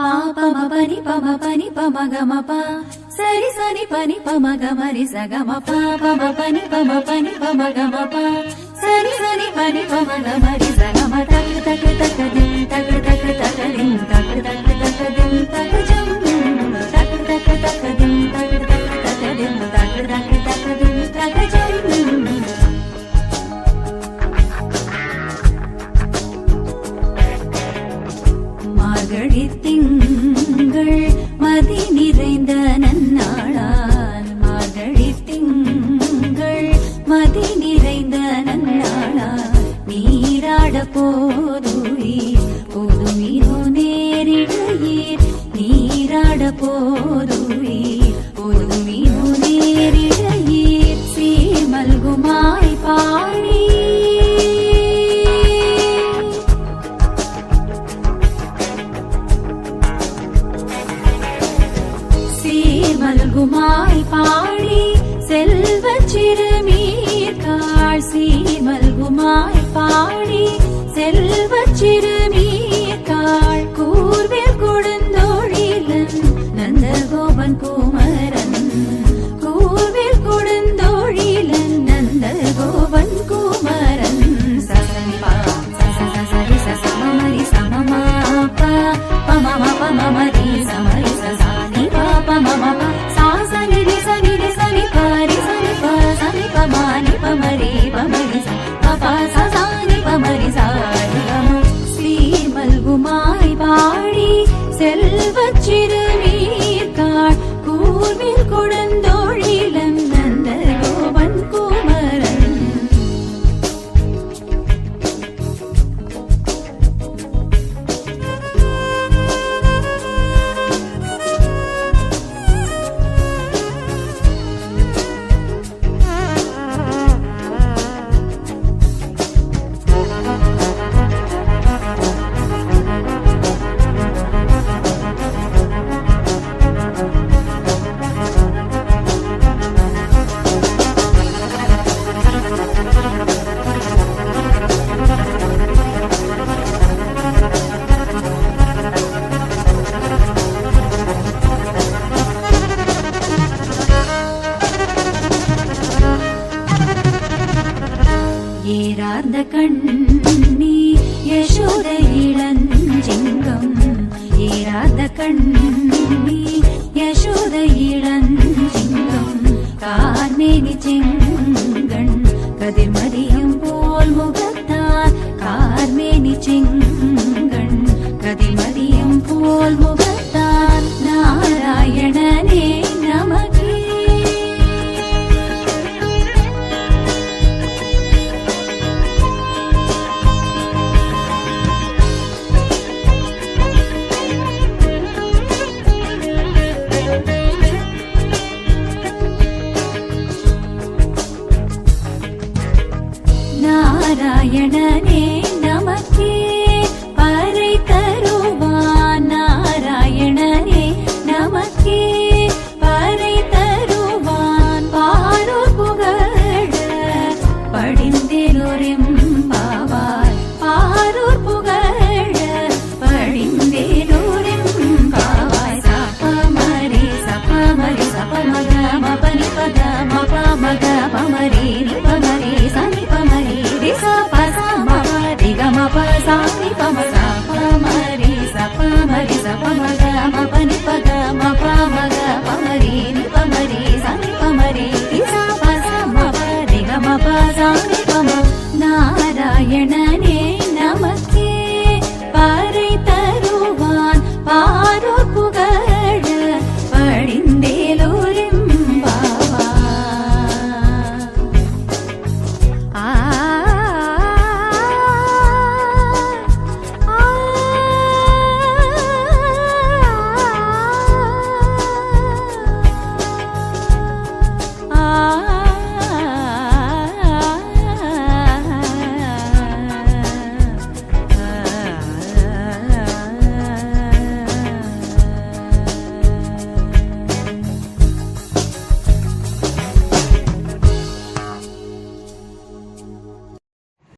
పాపమ పని పమ పని పమ గమ ప సరి సని పని పమ గమ రి స గమ పాపమ పని పమ పని పమ గమ ప సరి సని పని పమ గమ రి స తక్ తక్ తక్ తక్ மகளி திங்கள் மதி நிறைந்த நன்னாளால். மகளி திங்கள் மதி நிறைந்த நன்னாளால். நீராட போதுயிர் பொதுவினோ நேரிடையீர் நீராட போதுயிர் ഏരാർന്ന കണ്ണി യശോദ ഇളഞ്ചിങ്കം ഏരാർന്ന കണ്ണി യശോദ ഇളഞ്ചിങ്കം കാർമേനി ചെങ്കം நாராயணனே. సమ గ మ పని పగ మ ప మగ పమరీని ప